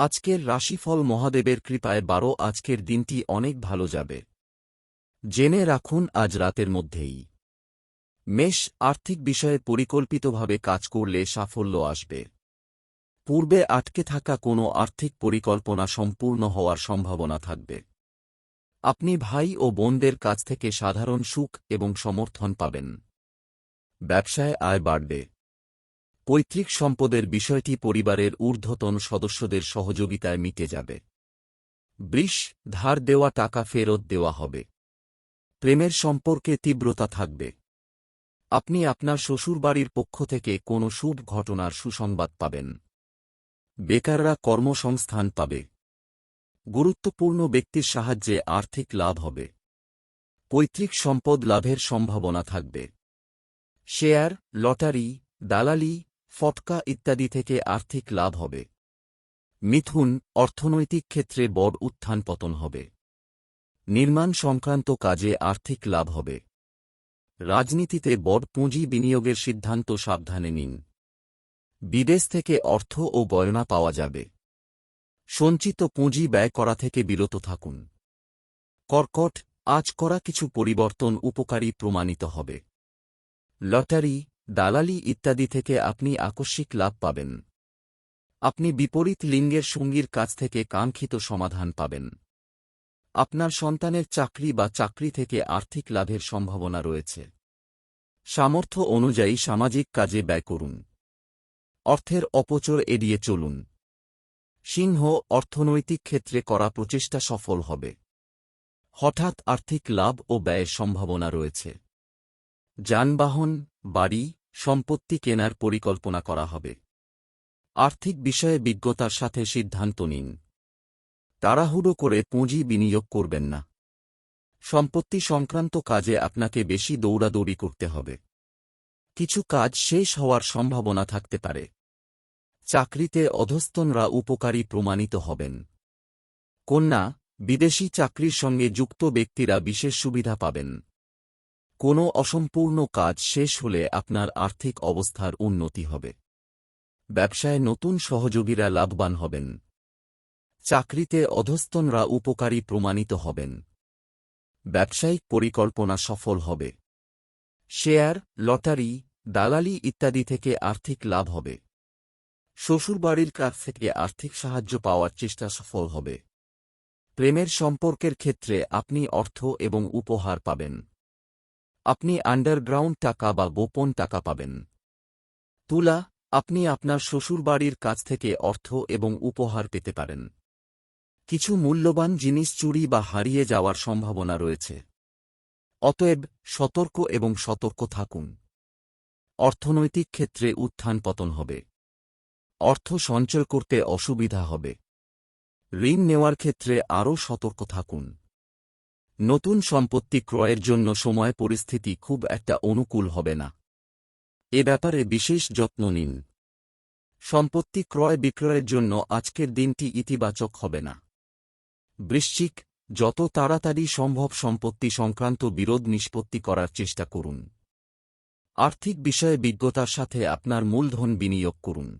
আজকের রাশিফল মহাদেবের কৃপায় বারো আজকের দিনটি অনেক ভালো যাবে। জেনে রাখুন, আজ রাতের মধ্যেই। মেষ আর্থিক বিষয়ে পরিকল্পিতভাবে কাজ করলে সাফল্য আসবে। পূর্বে আটকে থাকা কোনো আর্থিক পরিকল্পনা সম্পূর্ণ হওয়ার সম্ভাবনা থাকবে। আপনি ভাই ও বোনদের কাছ থেকে সাধারণ সুখ এবং সমর্থন পাবেন। ব্যবসায় আয় বাড়বে। পৈতৃক সম্পদের বিষয়টি পরিবারের ঊর্ধ্বতন সদস্যদের সহযোগিতায় মিটে যাবে। বৃষ, ধার দেওয়া টাকা ফেরত দেওয়া হবে। প্রেমের সম্পর্কে তীব্রতা থাকবে। আপনি আপনার শ্বশুরবাড়ির পক্ষ থেকে কোনো শুভ ঘটনার সুসংবাদ পাবেন। বেকাররা কর্মসংস্থান পাবে। গুরুত্বপূর্ণ ব্যক্তির সাহায্যে আর্থিক লাভ হবে। পৈতৃক সম্পদ লাভের সম্ভাবনা থাকবে। শেয়ার, লটারি, দালালি ফটকা ইত্যাদি থেকে আর্থিক লাভ হবে। মিথুন, অর্থনৈতিক ক্ষেত্রে বড় উত্থান পতন হবে। নির্মাণ সংক্রান্ত কাজে আর্থিক লাভ হবে। রাজনীতিতে বড় পুঁজি বিনিয়োগের সিদ্ধান্ত সাবধানে নিন। বিদেশ থেকে অর্থ ও গয়না পাওয়া যাবে। সঞ্চিত পুঁজি ব্যয় করা থেকে বিরত থাকুন। কর্কট, আজ করা কিছু পরিবর্তন উপকারী প্রমাণিত হবে। লটারি দালালি ইত্যাদি থেকে আপনি আকস্মিক লাভ পাবেন। আপনি বিপরীত লিঙ্গের সঙ্গীর কাছ থেকে কাঙ্ক্ষিত সমাধান পাবেন। আপনার সন্তানের চাকরি বা চাকরি থেকে আর্থিক লাভের সম্ভাবনা রয়েছে। সামর্থ্য অনুযায়ী সামাজিক কাজে ব্যয় করুন। অর্থের অপচর এড়িয়ে চলুন। সিংহ অর্থনৈতিক ক্ষেত্রে করা প্রচেষ্টা সফল হবে। হঠাৎ আর্থিক লাভ ও ব্যয়ের সম্ভাবনা রয়েছে। যানবাহন, বাড়ি সম্পত্তি কেনার পরিকল্পনা করা হবে। আর্থিক বিষয়ে বিজ্ঞতার সাথে সিদ্ধান্ত নিন। তাড়াহুড়ো করে পুঁজি বিনিয়োগ করবেন না। সম্পত্তি সংক্রান্ত কাজে আপনাকে বেশি দৌড়াদৌড়ি করতে হবে। কিছু কাজ শেষ হওয়ার সম্ভাবনা থাকতে পারে। চাকরিতে অধস্তনরা উপকারী প্রমাণিত হবেন। কন্যা, বিদেশি চাকরির সঙ্গে যুক্ত ব্যক্তিরা বিশেষ সুবিধা পাবেন। কোনো অসম্পূর্ণ কাজ শেষ হলে আপনার আর্থিক অবস্থার উন্নতি হবে। ব্যবসায় নতুন সহযোগীরা লাভবান হবেন। চাকরিতে অধস্তনরা উপকারী প্রমাণিত হবেন। ব্যবসায়িক পরিকল্পনা সফল হবে। শেয়ার, লটারি, দালালি ইত্যাদি থেকে আর্থিক লাভ হবে। শ্বশুরবাড়ির কাছ থেকে আর্থিক সাহায্য পাওয়ার চেষ্টা সফল হবে। প্রেমের সম্পর্কের ক্ষেত্রে আপনি অর্থ এবং উপহার পাবেন। আপনি আন্ডারগ্রাউন্ড টাকা বা গোপন টাকা পাবেন। তুলা, আপনি আপনার শ্বশুরবাড়ির কাছ থেকে অর্থ এবং উপহার পেতে পারেন। কিছু মূল্যবান জিনিস চুরি বা হারিয়ে যাওয়ার সম্ভাবনা রয়েছে। অতএব সতর্ক এবং সতর্ক থাকুন। অর্থনৈতিক ক্ষেত্রে উত্থান পতন হবে। অর্থ সঞ্চয় করতে অসুবিধা হবে। ঋণ নেওয়ার ক্ষেত্রে আরও সতর্ক থাকুন। নতুন সম্পত্তি ক্রয়ের জন্য সময় পরিস্থিতি খুব একটা অনুকূল হবে না। এ ব্যাপারে বিশেষ যত্ন নিন। সম্পত্তি ক্রয় বিক্রয়ের জন্য আজকের দিনটি ইতিবাচক হবে না। বৃশ্চিক, যত তাড়াতাড়ি সম্ভব সম্পত্তি সংক্রান্ত বিরোধ নিষ্পত্তি করার চেষ্টা করুন। আর্থিক বিষয়ে বিজ্ঞতার সাথে আপনার মূলধন বিনিয়োগ করুন।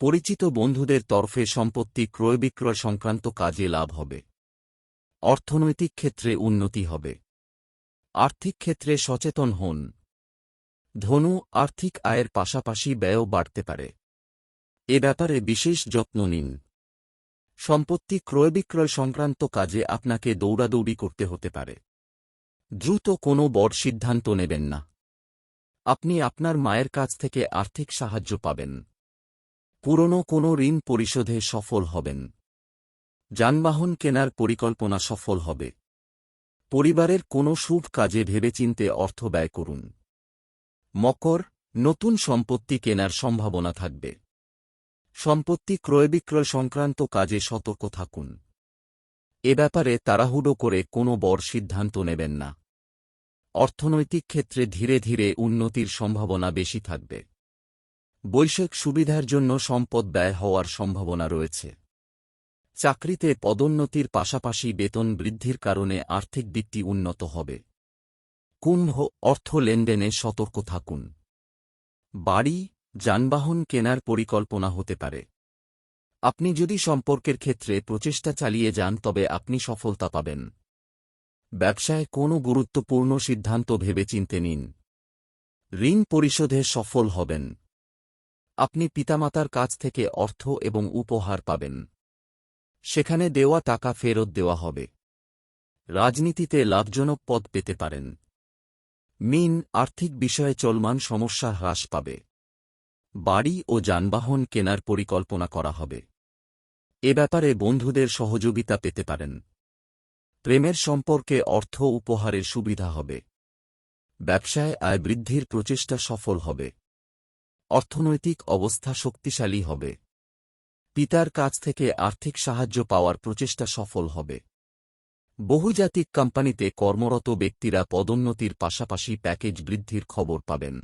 পরিচিত বন্ধুদের তরফে সম্পত্তি ক্রয় বিক্রয় সংক্রান্ত কাজে লাভ হবে। অর্থনৈতিক ক্ষেত্রে উন্নতি হবে। আর্থিক ক্ষেত্রে সচেতন হন। ধনু আর্থিক আয়ের পাশাপাশি ব্যয়ও বাড়তে পারে। এ ব্যাপারে বিশেষ যত্ন নিন। সম্পত্তি ক্রয় বিক্রয় সংক্রান্ত কাজে আপনাকে দৌড়াদৌড়ি করতে হতে পারে। দ্রুত কোনো বড় সিদ্ধান্ত নেবেন না। আপনি আপনার মায়ের কাছ থেকে আর্থিক সাহায্য পাবেন। পুরনো কোনো ঋণ পরিশোধে সফল হবেন। যানবাহন কেনার পরিকল্পনা সফল হবে। পরিবারের কোনো শুভ কাজে ভেবেচিন্তে অর্থ ব্যয় করুন। মকর, নতুন সম্পত্তি কেনার সম্ভাবনা থাকবে। সম্পত্তি ক্রয় বিক্রয় সংক্রান্ত কাজে সতর্ক থাকুন। এ ব্যাপারে তাড়াহুড়ো করে কোনো বড় সিদ্ধান্ত নেবেন না। অর্থনৈতিক ক্ষেত্রে ধীরে ধীরে উন্নতির সম্ভাবনা বেশি থাকবে। বৈষয়িক সুবিধার জন্য সম্পদ ব্যয় হওয়ার সম্ভাবনা রয়েছে। চাকরিতে পদোন্নতির পাশাপাশি বেতন বৃদ্ধির কারণে আর্থিক দিকটি উন্নত হবে। কুম্ভ, অর্থ লেনদেনে সতর্ক থাকুন। বাড়ি, যানবাহন কেনার পরিকল্পনা হতে পারে। আপনি যদি সম্পর্কের ক্ষেত্রে প্রচেষ্টা চালিয়ে যান, তবে আপনি সফলতা পাবেন। ব্যবসায় কোনো গুরুত্বপূর্ণ সিদ্ধান্ত ভেবেচিন্তে নিন। ঋণ পরিশোধে সফল হবেন। আপনি পিতামাতার কাছ থেকে অর্থ এবং উপহার পাবেন। সেখানে দেওয়া টাকা ফেরত দেওয়া হবে। রাজনীতিতে লাভজনক পদ পেতে পারেন। মিন আর্থিক বিষয়ে চলমান সমস্যা হ্রাস পাবে। বাড়ি ও যানবাহন কেনার পরিকল্পনা করা হবে। এ ব্যাপারে বন্ধুদের সহযোগিতা পেতে পারেন। প্রেমের সম্পর্কে অর্থ উপহারের সুবিধা হবে। ব্যবসায় আয় বৃদ্ধির প্রচেষ্টা সফল হবে। অর্থনৈতিক অবস্থা শক্তিশালী হবে। পিতার কাছ থেকে আর্থিক সাহায্য পাওয়ার প্রচেষ্টা সফল হবে। বহুজাতিক কোম্পানিতে কর্মরত ব্যক্তিরা পদোন্নতির পাশাপাশি প্যাকেজ বৃদ্ধির খবর পাবেন।